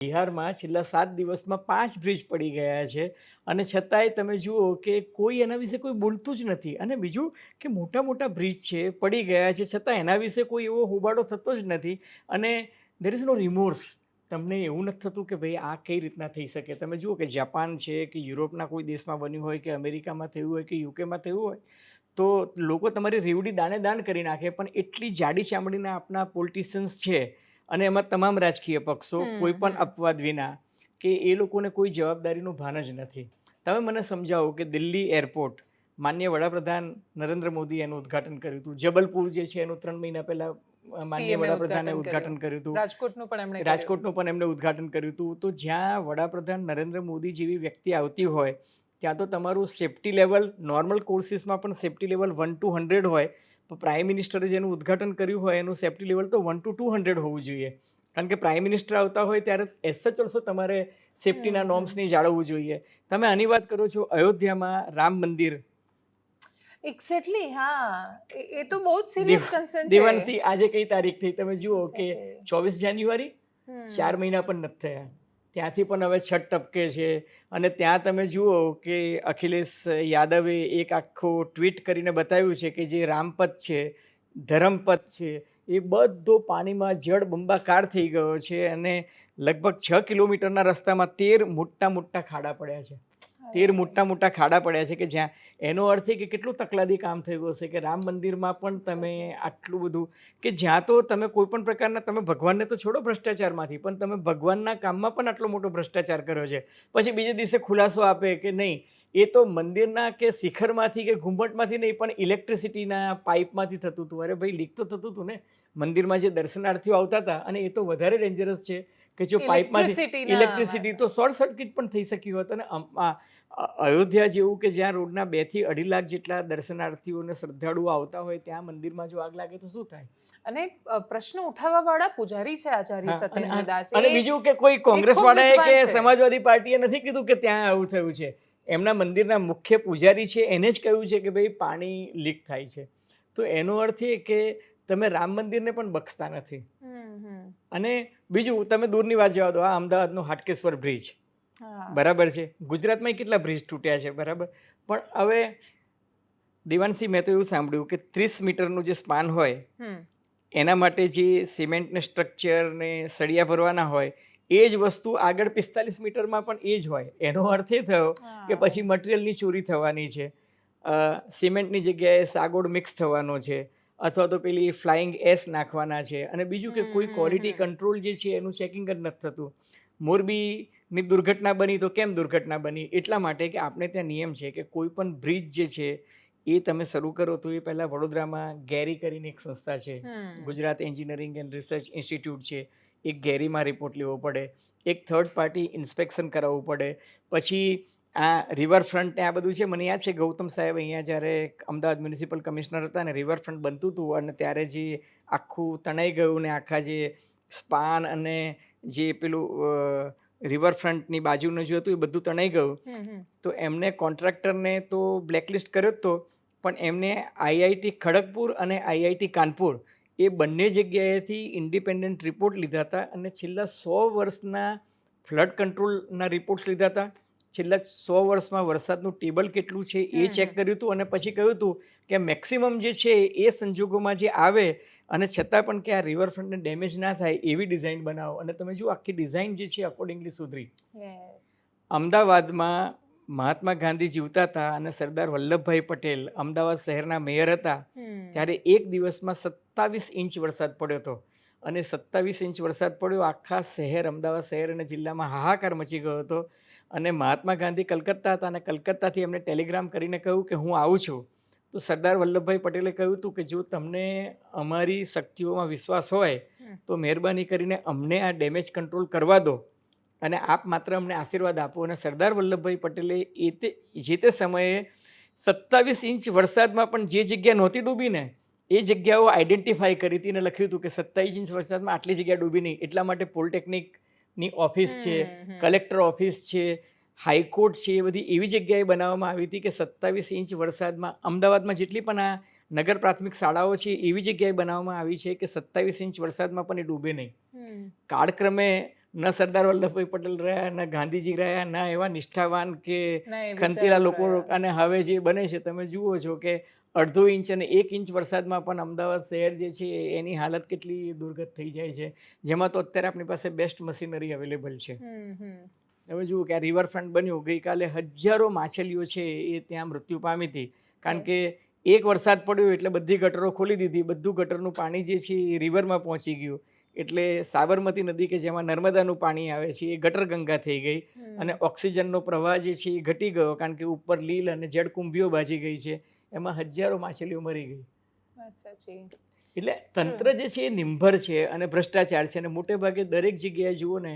બિહારમાં છેલ્લા સાત દિવસમાં પાંચ બ્રિજ પડી ગયા છે. અને છતાંય તમે જુઓ કે કોઈ એના વિશે કોઈ બોલતું જ નથી. અને બીજું કે મોટા મોટા બ્રિજ છે, પડી ગયા છે. છતાં એના વિશે કોઈ એવો હોબાળો થતો જ નથી. અને દેર ઇઝ નો રિમોર્સ તમને એવું નથી થતું કે ભાઈ આ કઈ રીતના થઈ શકે. તમે જુઓ કે જાપાન છે કે યુરોપના કોઈ દેશમાં બન્યું હોય કે અમેરિકામાં થયું હોય કે યુકેમાં થયું હોય, તો લોકો તમારી રેવડી દાને દાન કરી નાખે. પણ એટલી જાડી ચામડીના આપણા પોલિટિશિયન્સ છે અને એમાં તમામ રાજકીય પક્ષો કોઈ પણ અપવાદ વિના કે એ લોકોને કોઈ જવાબદારીનું ભાન જ નથી. તમે મને સમજાવો કે દિલ્હી એરપોર્ટ માન્ય વડાપ્રધાન નરેન્દ્ર મોદી એનું ઉદ્ઘાટન કર્યું હતું. જબલપુર જે છે એનું ત્રણ મહિના પહેલા માન્ય વડાપ્રધાને ઉદ્ઘાટન કર્યું હતું. રાજકોટનું પણ એમણે રાજકોટનું પણ એમણે ઉદ્ઘાટન કર્યું હતું. તો જ્યાં વડાપ્રધાન નરેન્દ્ર મોદી જેવી વ્યક્તિ આવતી હોય ત્યાં તો તમારું સેફટી લેવલ નોર્મલ કોર્સિસમાં પણ safety level one two hundred હોય પ્રાઇમ મિનિસ્ટરે જેનું ઉદ્ઘાટન કર્યું હોય એનું સેફટી લેવલ તો વન ટુ ટુ હંડ્રેડ હોવું જોઈએ. કારણ કે પ્રાઇમ મિનિસ્ટર આવતા હોય ત્યારે એસ સચ ઓલસો તમારે સેફટીના. નોર્મ્સની જાળવવું જોઈએ. તમે આની વાત કરો છો અયોધ્યામાં રામ મંદિર. એક્ઝેક્ટલી હા. એ તો બહુ જ સિરિયસ કન્સર્ન છે. દેવાંશી આજે કઈ તારીખ થઈ તમે જુઓ કે ચોવીસ જાન્યુઆરી ચાર મહિના પણ નથી થયા. ત્યાંથી પણ હવે છઠ ટપકે છે. અને ત્યાં તમે જુઓ કે અખિલેશ યાદવે એક આખો ટ્વીટ કરીને બતાવ્યું છે કે જે રામપથ છે, ધરમપદ છે, એ બધો પાણીમાં જળ બંબાકાર થઈ ગયો છે અને લગભગ છ કિલોમીટરના રસ્તામાં તેર મોટા મોટા ખાડા પડ્યા છે. તેર મોટા મોટા ખાડા પડ્યા છે કે જ્યાં એનો અર્થ એ કે કેટલું તકલાદી કામ થયું હશે કે રામ મંદિરમાં પણ તમે આટલું બધું કે જ્યાં તો તમે કોઈ પણ પ્રકારના તમે ભગવાનને તો છોડો ભ્રષ્ટાચારમાંથી, પણ તમે ભગવાનના કામમાં પણ આટલો મોટો ભ્રષ્ટાચાર કર્યો છે. પછી બીજે દિવસે ખુલાસો આપે કે નહીં, એ તો મંદિરના કે શિખરમાંથી કે ઘુમ્મટમાંથી નહીં, પણ ઇલેક્ટ્રિસિટીના પાઇપમાંથી થતું હતું. અરે ભાઈ, લીક તો થતું હતું ને. મંદિરમાં જે દર્શનાર્થીઓ આવતા હતા અને એ તો વધારે ડેન્જરસ છે. કે જો પાઇપમાંથી ઇલેક્ટ્રિસિટી તો શોર્ટ સર્કિટ પણ થઈ શકી હોત અને અયોધ્યા જેવું કે જ્યાં રોડના બેથી અઢી લાખ જેટલા દર્શનાર્થીઓ શ્રદ્ધાળુઓ આવતા હોય ત્યાં મંદિરમાં જો આગ લાગે તો શું થાય? અને પ્રશ્ન ઉઠાવવા વાળા પૂજારી છે આચાર્ય હા, અને- બીજું કે કોઈ કોંગ્રેસ વાળાએ કે સમાજવાદી પાર્ટીએ નથી કીધું કે ત્યાં આવું થયું છે? એમના મંદિરના મુખ્ય પૂજારી છે એને જ કહ્યું છે કે ભાઈ પાણી લીક થાય છે. તો એનો અર્થ એ કે તમે રામ મંદિરને પણ બક્ષતા નથી. અને બીજું તમે દૂરની વાત જવા દો. આ અમદાવાદનો હાટકેશ્વર બ્રિજ. બરાબર છે. ગુજરાતમાં કેટલા બ્રિજ તૂટ્યા છે બરાબર? પણ હવે દિવાનસિંહ મેં તો એવું સાંભળ્યું કે ત્રીસ મીટરનું જે સ્પાન હોય એના માટે જે સિમેન્ટને સ્ટ્રક્ચર ને સળિયા ભરવાના હોય એ જ વસ્તુ આગળ પિસ્તાલીસ મીટરમાં પણ એ જ હોય. એનો અર્થ એ થયો કે. પછી મટીરિયલની ચોરી થવાની છે. સિમેન્ટની જગ્યાએ સાગોડ મિક્સ થવાનો છે. અથવા તો પેલી ફ્લાઇંગ એસ નાખવાના છે. અને બીજું કે કોઈ ક્વોલિટી. કંટ્રોલ જે છે એનું ચેકિંગ જ નથી થતું. મોરબીની દુર્ઘટના બની તો કેમ દુર્ઘટના બની? એટલા માટે કે આપણે ત્યાં નિયમ છે કે કોઈ પણ બ્રિજ જે છે એ તમે શરૂ કરો તો એ પહેલાં વડોદરામાં ગેરી કરીને એક સંસ્થા છે. Gujarat engineering and research institute છે. એક ગેરીમાં રિપોર્ટ લેવો પડે. એક થર્ડ પાર્ટી ઇન્સ્પેક્શન કરાવવું પડે. પછી આ રિવરફ્રન્ટ ને આ બધું છે મને યાદ છે ગૌતમ સાહેબ અહીંયા જ્યારે અમદાવાદ મ્યુનિસિપલ કમિશનર હતા ને રિવરફ્રન્ટ બનતું હતું અને ત્યારે જે આખું તણાઈ ગયું ને આખા જે સ્પાન અને જે પેલું રિવરફ્રન્ટની બાજુનું જે હતું એ બધું તણાઈ ગયું. તો એમને કોન્ટ્રાક્ટરને તો બ્લેકલિસ્ટ કર્યો જ તો પણ એમને આઈઆઈટી ખડગપુર અને આઈઆઈટી કાનપુર એ બંને જગ્યાએથી ઇન્ડિપેન્ડન્ટ રિપોર્ટ લીધા હતા અને છેલ્લા સો વર્ષના ફ્લડ કંટ્રોલના રિપોર્ટ્સ લીધા હતા છેલ્લા સો વર્ષમાં વરસાદનું ટેબલ કેટલું છે એ ચેક કર્યું હતું અને પછી કહ્યું હતું કે મેક્સિમમ જે છે એ સંજોગોમાં જે આવે અને છતાં પણ કે આ રિવરફ્રન્ટને ડેમેજ ના થાય એવી ડિઝાઇન બનાવો. અને તમે જુઓ આખી ડિઝાઇન જે છે અકોર્ડિંગલી સુધરી. અમદાવાદમાં મહાત્મા ગાંધી જીવતા હતા અને સરદાર વલ્લભભાઈ પટેલ અમદાવાદ શહેરના મેયર હતા ત્યારે એક દિવસમાં સત્તાવીસ ઇંચ વરસાદ પડ્યો હતો. અને સત્તાવીસ ઇંચ વરસાદ પડ્યો આખા શહેર અમદાવાદ શહેર અને જિલ્લામાં હાહાકાર મચી ગયો હતો. અને મહાત્મા ગાંધી કલકત્તા હતા અને કલકત્તાથી એમને ટેલિગ્રામ કરીને કહ્યું કે હું આવું છું. તો સરદાર વલ્લભભાઈ પટેલે કહ્યું હતું કે જો તમને અમારી શક્તિઓમાં વિશ્વાસ હોય તો મહેરબાની કરીને અમને આ ડેમેજ કંટ્રોલ કરવા દો. અને આપ માત્ર અમને આશીર્વાદ આપો. અને સરદાર વલ્લભભાઈ પટેલે એ તે જે તે સમયે સત્તાવીસ ઇંચ વરસાદમાં પણ જે જગ્યા નહોતી ડૂબી ને એ જગ્યાઓ આઈડેન્ટિફાઈ કરી હતી અને લખ્યું હતું કે સત્તાવીસ ઇંચ વરસાદમાં આટલી જગ્યા ડૂબી નહીં. એટલા માટે પોલિટેકનિકની ઓફિસ છે. કલેક્ટર ઓફિસ છે હાઈકોર્ટ છે એ બધી એવી જગ્યાએ બનાવવામાં આવી હતી કે સત્તાવીસ ઇંચ વરસાદમાં અમદાવાદમાં જેટલી પણ આ નગર પ્રાથમિક શાળાઓ છે એવી જગ્યાએ બનાવવામાં આવી છે કે સત્તાવીસ ઇંચ વરસાદમાં પણ એ ડૂબે નહીં કાળક્રમે ન સરદાર વલ્લભભાઈ પટેલ રહ્યા ન ગાંધીજી રહ્યા ના એવા નિષ્ઠાવાન કે ખંતીલા લોકો અને હવે જે બને છે તમે જુઓ છો કે અડધો ઇંચ અને એક ઇંચ વરસાદમાં પણ અમદાવાદ શહેર જે છે એની હાલત કેટલી દુર્ગત થઈ જાય છે. જેમાં તો અત્યારે આપણી પાસે બેસ્ટ મશીનરી અવેલેબલ છે. તમે જુઓ કે આ રિવરફ્રન્ટ બન્યું ગઈકાલે હજારો માછલીઓ છે એ ત્યાં મૃત્યુ પામી હતી. કારણ કે એક વરસાદ પડ્યો એટલે બધી ગટરો ખોલી દીધી બધું ગટરનું પાણી જે છે એ રિવરમાં પહોંચી ગયું. એટલે સાબરમતી નદી કે જેમાં નર્મદાનું પાણી આવે છે એ ગટર ગંગા થઈ ગઈ અને ઓક્સિજનનો પ્રવાહ જે છે એ ઘટી ગયો. કારણ કે ઉપર લીલ અને જળકુંભીઓ બાજી ગઈ છે. એમાં હજારો માછલીઓ મરી ગઈ. એટલે તંત્ર જે છે એ નિંભર છે અને ભ્રષ્ટાચાર છે અને મોટે ભાગે દરેક જગ્યાએ જુઓ ને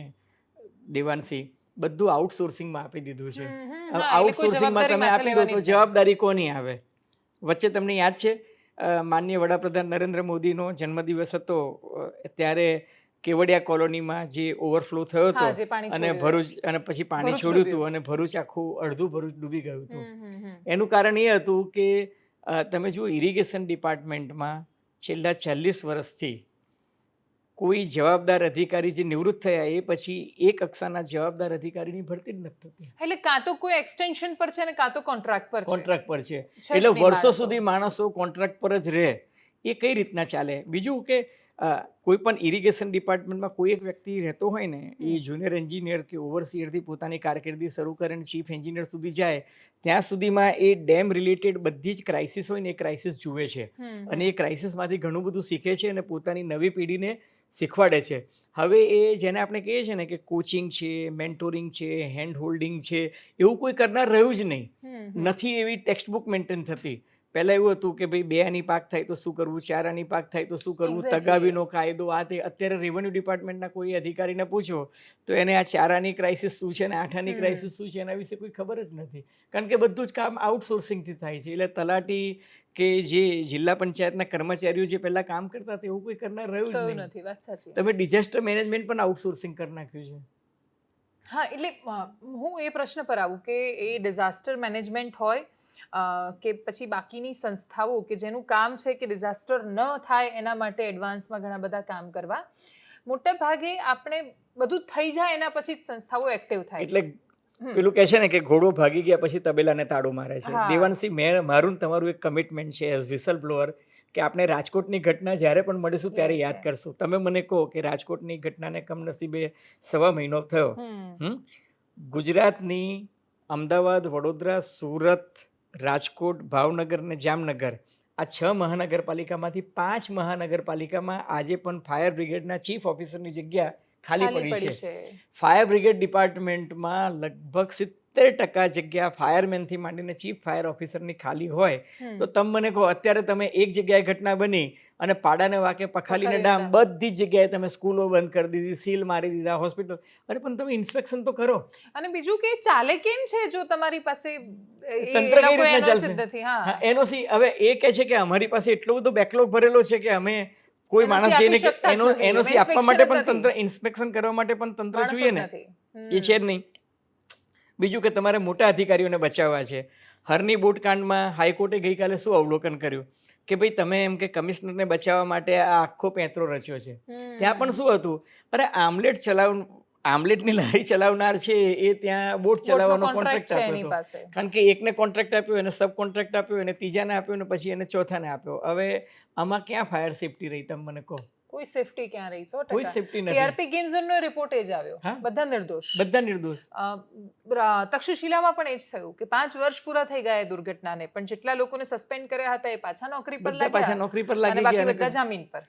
દેવાનસિંહ બધું આઉટસોર્સિંગમાં આપી દીધું છે. આઉટસોર્સિંગમાં જવાબદારી તમે આપી દો તો જવાબદારી કોની આવે? વચ્ચે તમને યાદ છે? માનનીય વડાપ્રધાન નરેન્દ્ર મોદીનો જન્મદિવસ હતો. ત્યારે કેવડિયા કોલોનીમાં જે ઓવરફ્લો થયો હતો અને ભરૂચ અને પછી પાણી છોડ્યું હતું અને ભરૂચ આખું અડધું ભરૂચ ડૂબી ગયું હતું. એનું કારણ એ હતું કે તમે જુઓ ઇરિગેશન ડિપાર્ટમેન્ટમાં છેલ્લા ચાલીસ વર્ષથી કોઈ જવાબદાર અધિકારી જે નિવૃત્ત થયા એ પછી એ કક્ષાના જવાબદાર અધિકારીની ભરતી જ નથી થતી. એટલે કાં તો કોઈ એક્સટેન્શન પર છે અને કાં તો કોન્ટ્રાક્ટ પર કોન્ટ્રાક્ટ પર છે. એટલે વર્ષો સુધી માણસો કોન્ટ્રાક્ટ પર જ રહે. એ કઈ રીતના ચાલે? બીજું કે કોઈ પણ ઇરિગેશન ડિપાર્ટમેન્ટમાં કોઈ એક વ્યક્તિ રહેતો હોય ને એ જુનિયર એન્જિનિયર કે ઓવરસીયરથી પોતાની કારકિર્દી શરૂ કરીને ચીફ એન્જિનિયર સુધી જાય ત્યાં સુધીમાં એ ડેમ રિલેટેડ બધી જ ક્રાઇસિસ હોય ને એ ક્રાઇસિસ જુએ છે. અને. એ ક્રાઇસિસમાંથી ઘણું બધું શીખે છે અને પોતાની નવી પેઢીને શીખવાડે છે. હવે એ જેને આપણે કહીએ છીએ ને કે કોચિંગ છે મેન્ટોરિંગ છે હેન્ડ હોલ્ડિંગ છે એવું કોઈ કરનાર રહ્યું જ નહીં. નથી એવી ટેક્સ્ટ બુક મેન્ટેન થતી. પહેલાં એવું હતું કે ભાઈ બે આની પાક થાય તો શું કરવું ચાર આની પાક થાય તો શું કરવું તગાવીનો કાયદો આ તે અત્યારે રેવન્યુ ડિપાર્ટમેન્ટના કોઈ અધિકારીને પૂછો તો એને આ ચારાની ક્રાઇસિસ શું છે અને આઠ આની ક્રાઇસિસ શું છે એના વિશે કોઈ ખબર જ નથી. કારણ કે બધું જ કામ આઉટસોર્સિંગથી થાય છે. એટલે તલાટી કે જે જિલ્લા પંચાયતના કર્મચારીઓ જે પહેલાં કામ કરતા હતા એવું કોઈ કરનાર રહ્યું જ નથી વાત સાચી. તમે ડિઝાસ્ટર મેનેજમેન્ટ પણ આઉટસોર્સિંગ કરી નાખ્યું છે. હા એટલે હું એ પ્રશ્ન પર આવું કે એ ડિઝાસ્ટર મેનેજમેન્ટ હોય કે પછી બાકીની સંસ્થાઓ કે જેનું કામ છે કે ડિઝાસ્ટર ન થાય એના માટે એડવાન્સમાં ઘણા બધા કામ કરવા. મોટા ભાગે આપણે બધું થઈ જાય એના પછી જ સંસ્થાઓ એક્ટિવ થાય. એટલે પેલું કહે છે ને કે ઘોડો ભાગી ગયા પછી તબેલાને તાળું મારે છે. હા. દેવાંશી મેં મારું તમારું એક કમિટમેન્ટ છે એઝ વિસલ બ્લોઅર કે આપણે રાજકોટની ઘટના જ્યારે પણ મળીશું ત્યારે યાદ. કરશું. તમે મને કહો કે રાજકોટની ઘટનાને કમનસીબે સવા મહિનો થયો. ગુજરાતની અમદાવાદ વડોદરા સુરત રાજકોટ ભાવનગર ને જામનગર. આ છ મહાનગરપાલિકામાંથી પાંચ મહાનગરપાલિકામાં આજે પણ ફાયર બ્રિગેડના ચીફ ઓફિસરની જગ્યા ખાલી પડી છે. ફાયર બ્રિગેડ ડિપાર્ટમેન્ટમાં લગભગ સિત્તેર ટકા જગ્યા ફાયરમેનથી માંડીને ચીફ ફાયર ઓફિસરની ખાલી હોય. તો તમે મને કહો અત્યારે તમે એક જગ્યાએ ઘટના બની અને પાડાને વાકે પખાલીને ડામ. બધી જગ્યાએ તમે સ્કૂલો બંધ કરી દીધી સીલ મારી દીધા હોસ્પિટલ. અરે પણ તમે ઇન્સ્પેક્શન તો કરો. અને બીજું કે ચાલે કેમ છે જો તમારી પાસે તંત્ર કઈ જ ચાલશે? હા. એનઓસી હવે એ કહે છે કે અમારી પાસે એટલો બધો બેકલોગ ભરેલો છે કે અમે કોઈ માણસ જઈને એનો. એનઓસી આપવા માટે પણ તંત્ર ઇન્સ્પેક્શન કરવા માટે પણ તંત્ર જોઈએ ને. એ છે જ નહીં. બીજું કે તમારે મોટા અધિકારીઓને બચાવવા છે. હરની બોટકાંડમાં હાઈકોર્ટે ગઈકાલે શું અવલોકન કર્યું? કે ભાઈ તમે એમ કે કમિશનરને બચાવવા માટે આ આખો પેંતરો રચ્યો છે. ત્યાં પણ શું હતું? અરે આમલેટ ચલાવ આમલેટની લારી ચલાવનાર છે એ ત્યાં બોટ ચલાવવાનો કોન્ટ્રાક્ટ આપ્યો હતો. કારણ કે એકને કોન્ટ્રાક્ટ આપ્યો એને સબ કોન્ટ્રાક્ટ આપ્યો એને ત્રીજાને આપ્યો ને પછી એને ચોથાને આપ્યો. હવે આમાં ક્યાં ફાયર સેફટી રહી તમે મને કહો? કોઈ સેફટી ક્યાં રહી? સો કોઈ સેફટી નથી. ટીઆરપી ગેમ નો રિપોર્ટ એ જ આવ્યો. બધા નિર્દોષ. બધા નિર્દોષ. તક્ષશિલામાં પણ એ જ થયું કે પાંચ વર્ષ પૂરા થઈ ગયા એ દુર્ઘટનાને પણ જેટલા લોકોને સસ્પેન્ડ કર્યા હતા એ પાછા નોકરી પર લાગ્યા પાછા નોકરી પર લાગી બાકી ગયા બધા જામીન પર.